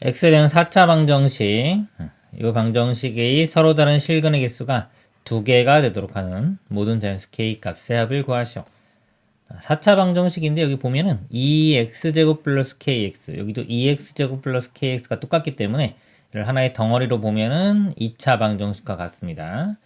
대한 4차 방정식 이 방정식이 서로 다른 실근의 개수가 두 개가 되도록 하는 모든 자연수 k 값의 합을 구하시오. 4차 방정식인데 여기 보면은 2x제곱 플러스 kx 여기도 2x제곱 플러스 kx가 똑같기 때문에 이를 하나의 덩어리로 보면은 2차 방정식과 같습니다.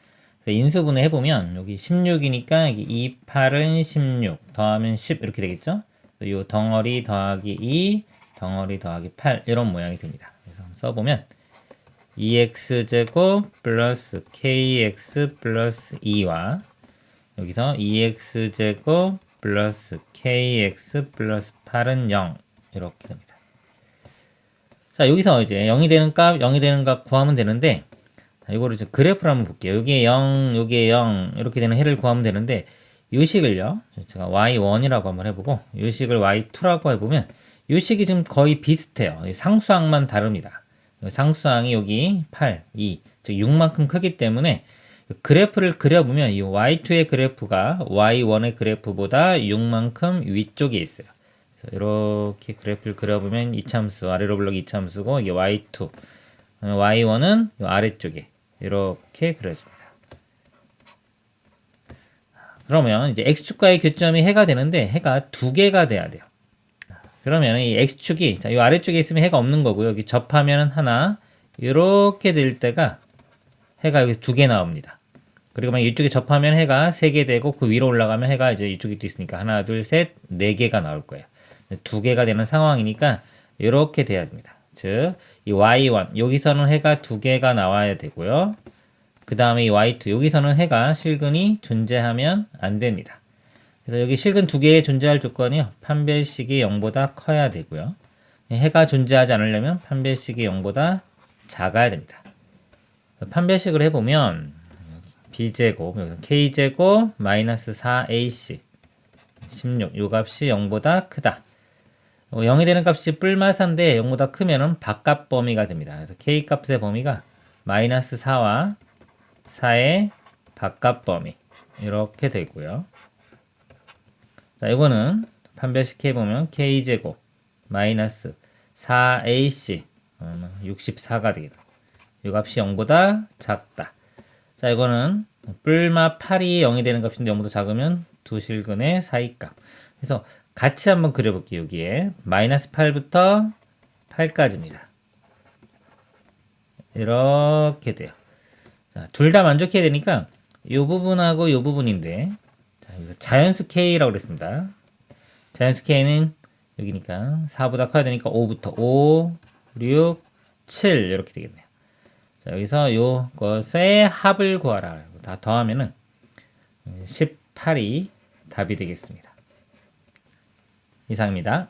인수분해 해보면 여기 16이니까 여기 2, 8은 16 더하면 10 이렇게 되겠죠? 이 덩어리 더하기 2 덩어리 더하기 8 이런 모양이 됩니다. 그래서 써보면 2x제곱 플러스 kx 플러스 2와 여기서 2x제곱 플러스 kx 플러스 8은 0 이렇게 됩니다. 자 여기서 이제 0이 되는 값 0이 되는 값 구하면 되는데 자, 이거를 이제 그래프를 한번 볼게요. 여기에 0 여기에 0 이렇게 되는 해를 구하면 되는데 요 식을요 제가 y1이라고 한번 해보고 요 식을 y2라고 해보면 요 식이 지금 거의 비슷해요. 상수항만 다릅니다. 상수항이 여기 8, 2, 즉 6만큼 크기 때문에 그래프를 그려보면 이 y2의 그래프가 y1의 그래프보다 6만큼 위쪽에 있어요. 이렇게 그래프를 그려보면 이참수 아래로 블럭 이참수고 이게 y2, y1은 이 아래쪽에 이렇게 그려집니다. 그러면 이제 x축과의 교점이 해가 되는데 해가 두 개가 돼야 돼요. 그러면 이 x축이 자, 이 아래쪽에 있으면 해가 없는 거고요. 여기 접하면 하나 이렇게 될 때가 해가 여기 두 개 나옵니다. 그리고 막 이쪽에 접하면 해가 세 개 되고 그 위로 올라가면 해가 이제 이쪽에 또 있으니까 하나, 둘, 셋, 네 개가 나올 거예요. 두 개가 되는 상황이니까 이렇게 돼야 됩니다. 즉, 이 y1 여기서는 해가 두 개가 나와야 되고요. 그 다음에 이 y2 여기서는 해가 실근이 존재하면 안 됩니다. 그래서 여기 실근 두 개의 존재할 조건이요. 판별식이 0보다 커야 되고요. 해가 존재하지 않으려면 판별식이 0보다 작아야 됩니다. 판별식을 해보면 b제곱, 여기서 k제곱 마이너스 4ac 16, 요 값이 0보다 크다. 0이 되는 값이 뿔마사인데 0보다 크면은 바깥 범위가 됩니다. 그래서 k 값의 범위가 마이너스 4와 4의 바깥 범위 이렇게 되고요. 자, 이거는 판별식해 보면 k제곱 마이너스 4ac 64가 되겠다. 이 값이 0보다 작다. 자, 이거는 뿔마 8이 0이 되는 값인데 0보다 작으면 두 실근의 사이 값. 그래서 같이 한번 그려볼게요. 여기에 마이너스 8부터 8까지입니다. 이렇게 돼요. 둘 다 만족해야 되니까 이 부분하고 이 부분인데 자연수 K라고 그랬습니다. 자연수 K는 여기니까 4보다 커야 되니까 5부터 5, 6, 7 이렇게 되겠네요. 자, 여기서 요것의 합을 구하라. 다 더하면은 18이 답이 되겠습니다. 이상입니다.